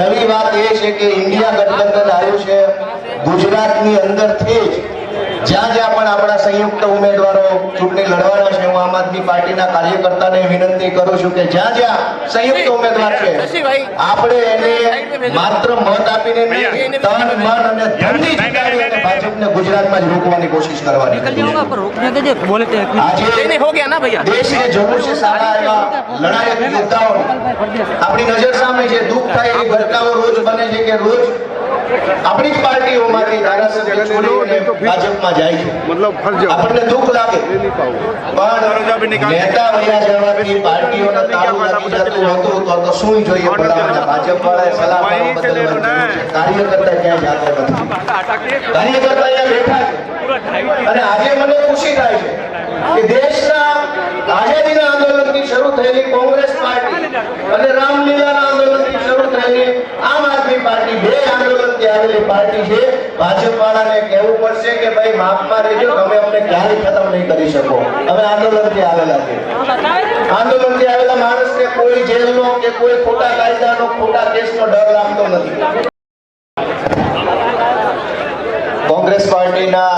નવી વાત એ છે કે ઇન્ડિયા ગઠબંધન આવ્યું છે. ગુજરાતની અંદરથી જ જ્યાં જ્યાં પણ આપણા સંયુક્ત ઉમેદવારો ચૂંટણી લડવાના છે હું આમ આદમી પાર્ટીના કાર્યકર્તાને વિનંતી કરું છું કે જ્યાં જ્યાં સંયુક્ત ઉમેદવાર છે આપણે એને માત્ર મત આપીને તન મન અને ધનથી જીતાડી અને ભાજપને ગુજરાતમાં જ રોકવાની કોશિશ કરવાની દેશને જરૂર છે સારા એવા લડાયક યોદ્ધાઓ આપણી નજર સામે છે દુઃખ થાય એ ઘટનાઓ રોજ બને છે કે રોજ આપણી જ પાર્ટીઓમાંથી ધારાસભ્ય છોડીને ભાજપમાં જાય છે. મતલબ આપણને દુઃખ લાગે. પણ નેતા વયા જવાથી પાર્ટીઓના તાળું લાગી જતું તો શું જોઈએ ભલામણ ભાજપ વાળાએ સલાહ બદલવાનું કાર્યકર્તા ક્યાંય જાતો નથી. કાર્યકર્તા અહીંયા બેઠા છે. અને આજે મને ખુશી થાય છે કે દેશના આઝાદીના આંદોલનથી શરૂ થયેલી કોંગ્રેસ આવેલી પાર્ટી છે. ભાજપ વાળાને કહેવું પડશે કે ભાઈ માફમાં રહેજો તમે અમને ક્યારેય ખતમ નહીં કરી શકો. અમે આંદોલનથી આવેલા છે. આંદોલનથી આવેલા માણસને કોઈ જેલનો કે કોઈ ખોટા કાયદાનો ખોટા કેસનો ડર લાગતો નથી કોંગ્રેસ પાર્ટીના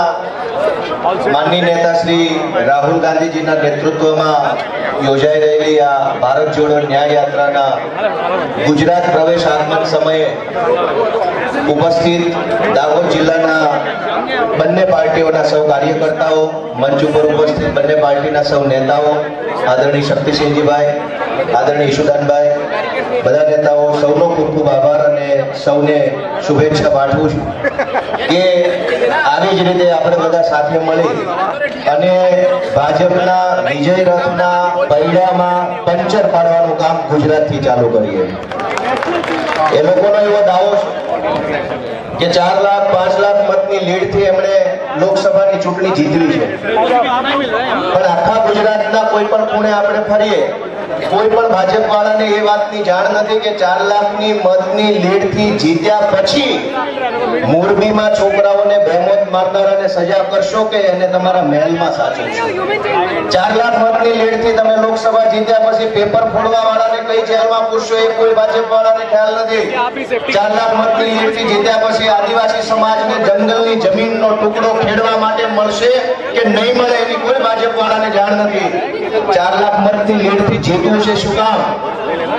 માનની નેતા શ્રી રાહુલ ગાંધીજીના નેતૃત્વમાં યોજાઈ રહેલી આ ભારત જોડો ન્યાય યાત્રાના ગુજરાત પ્રવેશ આગમન સમયે ઉપસ્થિત દાહોદ જિલ્લાના બંને પાર્ટીઓના સૌ કાર્યકર્તાઓ, મંચ ઉપર ઉપસ્થિત બંને પાર્ટીના સૌ નેતાઓ, આદરણીય શક્તિસિંહજીભાઈ, આદરણીય ઈશુદાનભાઈ, બધા નેતાઓ, સૌનો ખૂબ ખૂબ આભાર અને સૌને શુભેચ્છા પાઠવું છું કે આવી જ રીતે આપણે બધા સાથે મળી અને ભાજપના વિજય રથના પૈડામાં પંચર પાડવાનું કામ ગુજરાતથી ચાલુ કરીએ. એ લોકોનો એવો દાવો કે ચાર લાખ, પાંચ લાખ મતની લીડથી એમણે લોકસભાની ચૂંટણી જીતવી છે. પણ આખા ગુજરાતના કોઈ પણ ખૂણે આપણે ફરીએ કોઈ પણ ભાજપ વાળાને એ વાતની જાણ નથી કે ચાર લાખની મતની લીડથી જીત્યા પછી મોરબીમાં છોકરાઓને બહેમત મારનારાને સજા કરશો કે એને તમારા મહેલમાં સાચવશો ચાર લાખ મતની લીડથી તમે લોકસભા જીત્યા પછી પેપર ફોડવા વાળાને કઈ જેલમાં પૂછશો એ કોઈ ભાજપ વાળાને ખ્યાલ નથી. ચાર લાખ મતની લીડથી જીત્યા પછી આદિવાસી સમાજને જંગલની જમીનનો ટુકડો ખેડવા માટે મળશે કે નહીં મળે એની કોઈ ભાજપ વાળાને જાણ નથી? ચાર લાખ મતની લીડથી જીતવું છે શું કામ?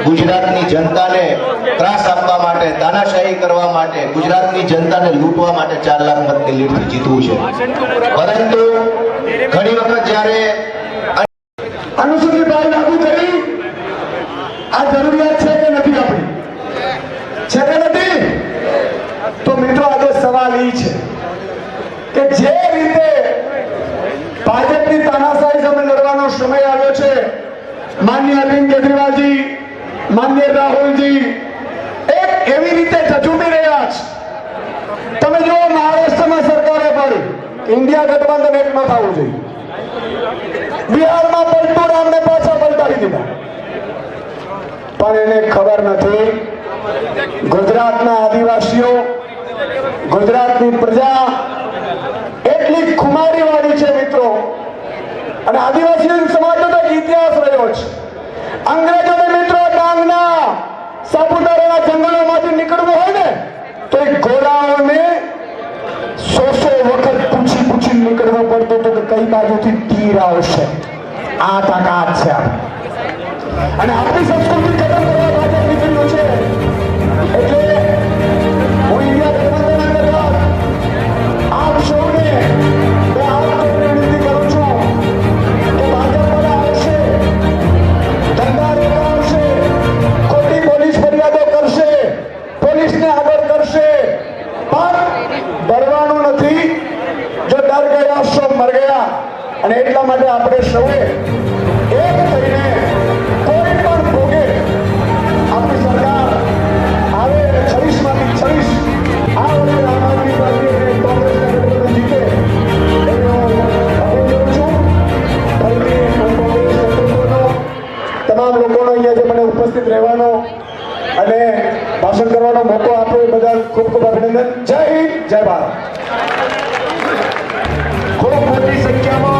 ગુજરાતની જનતાને ત્રાસ આપવા માટે, તાનાશાહી કરવા માટે, ગુજરાતની જનતાને લૂંટવા માટે ચાર લાખ મતની લીડથી જીતવું છે. પરંતુ ઘણી વખત જ્યારે અનુસૂચિત ભાવ લાગુ કરી આ જરૂરિયાત છે કે નથી આપણી છે કે નથી તો મિત્રો આજે સવાલ એ છે કે જે રીતે ભાજપની તાનાશાહી સામે લડવાનો સમય આવ્યો છે માન્ય અરવિંદ કેજરીવાલજી માન્ય રાહુલજી, એક એવી રીતે ઝઝુમી રહ્યા છે તમે જો મહારાષ્ટ્રમાં સરકારે પાડી ઇન્ડિયા ગઠબંધન એકમાં થવું જોઈએ. બિહારમાં પલટુરામને પાછા પલટાવી દીધા. પણ એને ખબર નથી, ગુજરાતના આદિવાસીઓ, ગુજરાતની પ્રજા એટલી ખુમારી વાળી છે મિત્રો. અને આદિવાસી સમાજનો તો ઇતિહાસ રહ્યો છે અંગ્રેજોને મિત્રો ડાંગના સાપુતારાના જંગલોમાંથી નીકળવું હોય ને તો એ ઘોડાઓને સો સો વખત પૂછી પૂછી નીકળવું પડતું હતું કે કઈ બાજુથી તીર આવશે આ તાકાત છે આપણી. અને આપણી સંસ્કૃતિ ખતમ કરવા અને એટલા માટે આપણે સૌએ એક થઈને કોઈ પણ ભોગે આપણી સરકાર આવે છવ્વીસમાંથી છવ્વીસ આ અને નેતૃત્વનો તમામ લોકોનો અહીંયા જે મને ઉપસ્થિત રહેવાનો અને ભાષણ કરવાનો મોકો આપ્યો એ બદલ ખૂબ ખૂબ જય હિન્દ, જય ભારત. ખૂબ ખૂબ